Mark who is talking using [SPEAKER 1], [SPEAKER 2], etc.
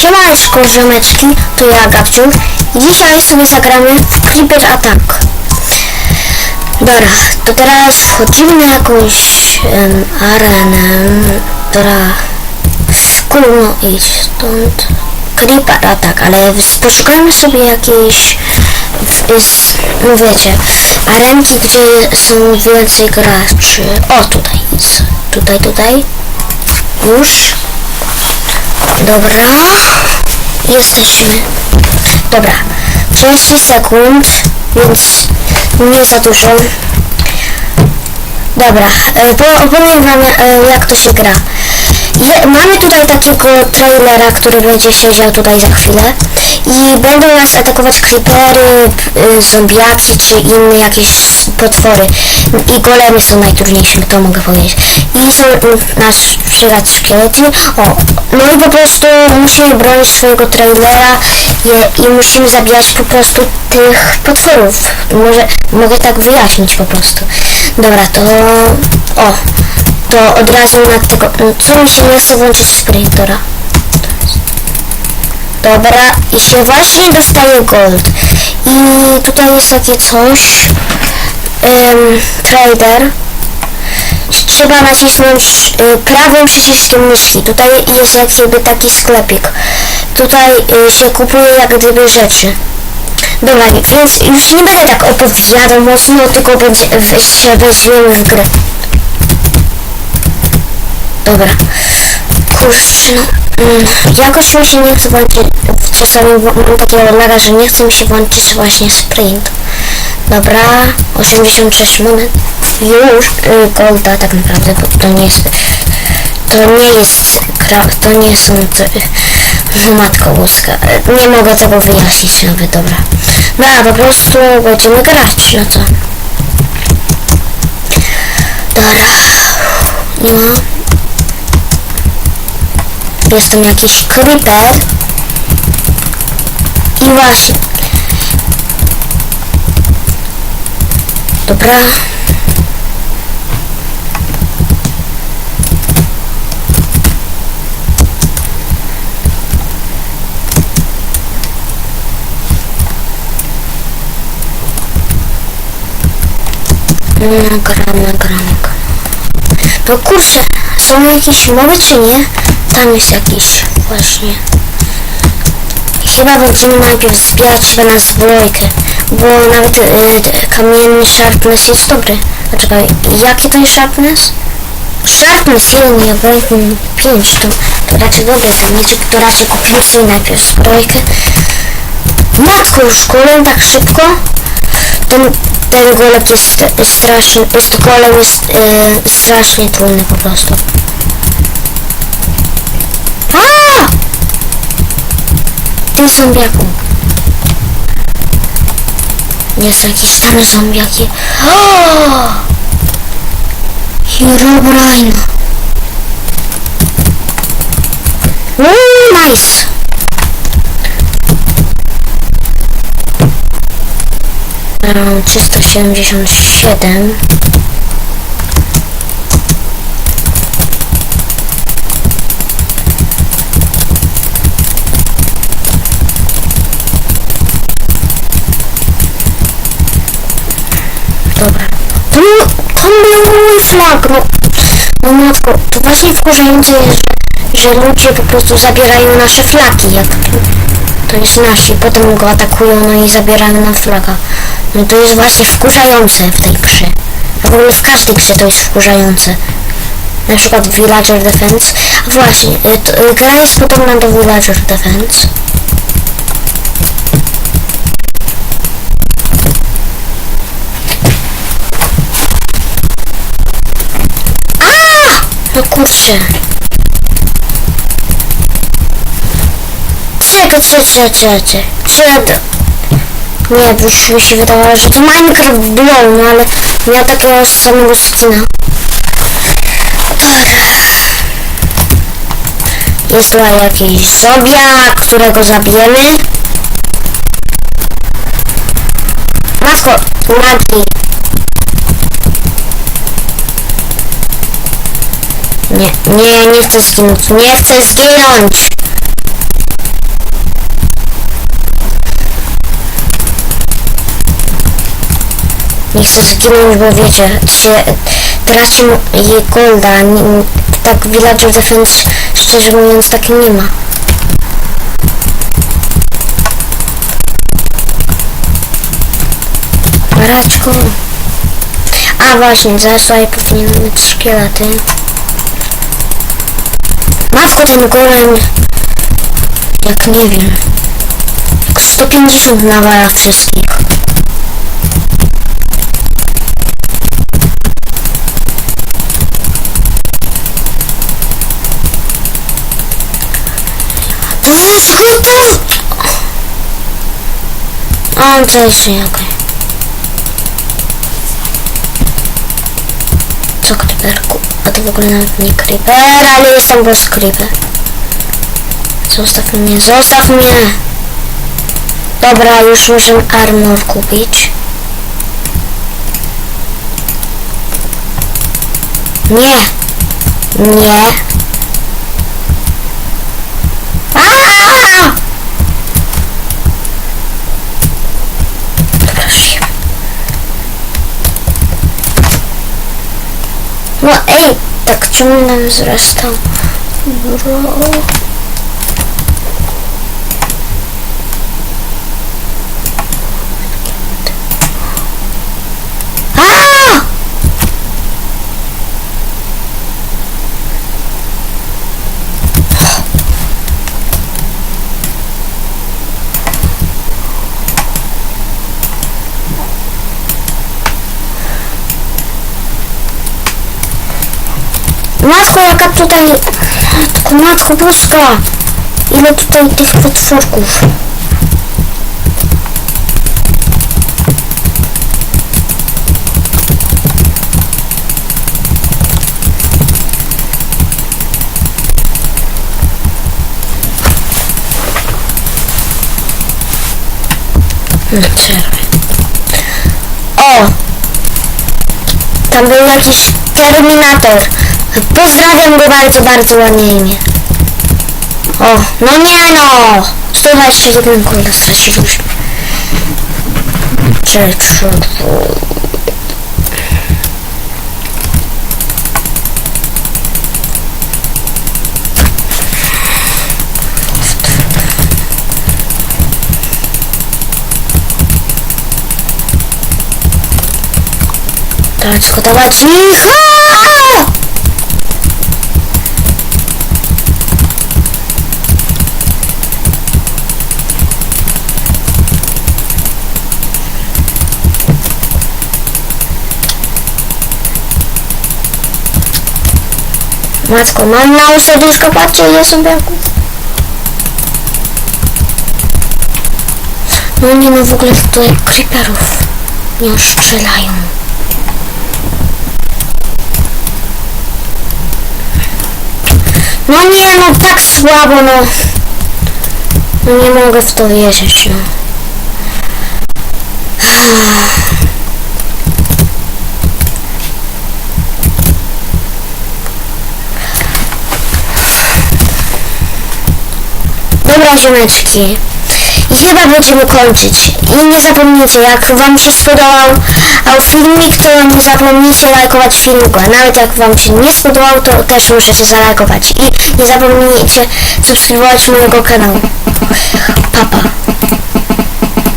[SPEAKER 1] Siemaneczko, ziomeczki, to ja, Gabciu. I dzisiaj sobie zagramy w Creeper Attack. Dobra, to teraz wchodzimy na jakąś em, arenę. Dobra, kurno idź stąd. Creeper Attack, ale poszukajmy sobie jakiejś, s- no wiecie, arenki, gdzie są więcej graczy. O, tutaj, tutaj, tutaj. Już. Dobra. Jesteśmy. Dobra. 30 sekund, więc nie za dużo. Dobra, e, po- opowiem wam e, jak to się gra. Mamy tutaj takiego trailera, który będzie siedział tutaj za chwilę i będą nas atakować creepery, y, zombiaki czy inne jakieś potwory. I golemy są najtrudniejszym, to mogę powiedzieć. I są y, nasz przyrad szkielety. O, no i po prostu musimy bronić swojego trailera i, i musimy zabijać po prostu tych potworów. Może mogę tak wyjaśnić po prostu. Dobra, to o, to od razu na tego, co mi się nie chce włączyć sprintora. Dobra, i się właśnie dostaje gold. I tutaj jest takie coś, um, trader. Trzeba nacisnąć y, prawym przyciskiem myszki. Tutaj jest jakby taki sklepik. Tutaj y, się kupuje jak gdyby rzeczy. Dobra, więc już nie będę tak opowiadał mocno, tylko będzie, się weźmiemy w grę. Dobra. Kurczę, no, mm, jakoś mi się nie chce włączyć, czasami mam takiego laga, że nie chce mi się włączyć właśnie sprint. Dobra, 86 moment. Już y, golda tak naprawdę, bo to nie jest, to nie jest, to nie są, te, no matko łuska, y, nie mogę tego wyjaśnić nawet, dobra. Dobra, po prostu będziemy grać, no to. Dobra, nie ma. Jestem jakiś creeper. I właśnie. Dobra. Nagram, nagram, nagram. No kurczę, są jakieś mowy czy nie? Tam jest jakiś właśnie. Chyba będziemy najpierw zbierać chyba na zbrojkę, bo nawet y, kamienny sharpness jest dobry. A czekaj, jaki to jest sharpness? Sharpness 1 i obojętny 5 to, to raczej dobry ten mieczek, to raczej kupimy sobie najpierw zbrojkę. Matko, już golem tak szybko? Ten, ten golem jest strasznie, jest golem jest e, strasznie trudny po prostu. A! Ty zombiaku. Jest jakiś tam zombiaki. O! Herobrine. Uuu, nice. Mam 377. Dobra. To, był- to był mój flag, no. No matko, to właśnie wkurzające jest, że, że ludzie po prostu zabierają nasze flagi, jak to jest nasi, potem go atakują, no i zabierają nam flaga. No to jest właśnie wkurzające w tej grze. A w ogóle w każdej grze to jest wkurzające. Na przykład Villager Defense. A właśnie, y, y, gra jest podobna do Villager Defense. No kurczę. Czego, co, co, co, co, co, nie, już mi się wydawało, że to Minecraft Blow, no ale miał takiego samego skina. Jest tutaj jakiś zombiak, którego zabijemy. Matko, nagi. Nie, nie, nie chcę zginąć, nie chcę zginąć! Nie chcę zginąć, bo wiecie, się traci jej golda. Tak Villager Defense, szczerze mówiąc, tak nie ma. Raczko. A właśnie, zaraz sobie powinienem mieć szkielety. Matko ten golem, jak nie wiem, jak 150 nawala wszystkich. A on też żyje, okej. Co creeperku? To w ogóle nawet nie creeper, ale jestem boss creeper. Zostaw mnie, zostaw mnie! Dobra, już możemy armor kupić. Nie! Nie! Tak czemu nam wzrastał? Bro. A! Matko, jaka tutaj... Matko, matko boska! Ile tutaj tych potworków? Czerwę. O! Tam był jakiś Terminator. Pozdrawiam go bardzo, bardzo ładnie imię. O, no nie no! 121 kurde straciliśmy. Rzecz, Dawać go, dawać Matko, mam mało serduszka, patrzcie ile zombiaków. No nie no, w ogóle tutaj creeperów nie ostrzelają. No nie no, tak słabo no. No nie mogę w to wierzyć, no. Ziomeczki. I chyba będziemy kończyć. I nie zapomnijcie, jak wam się spodobał filmik, to nie zapomnijcie lajkować filmiku. A nawet jak wam się nie spodobał, to też możecie zalajkować. I nie zapomnijcie subskrybować mojego kanału. Papa.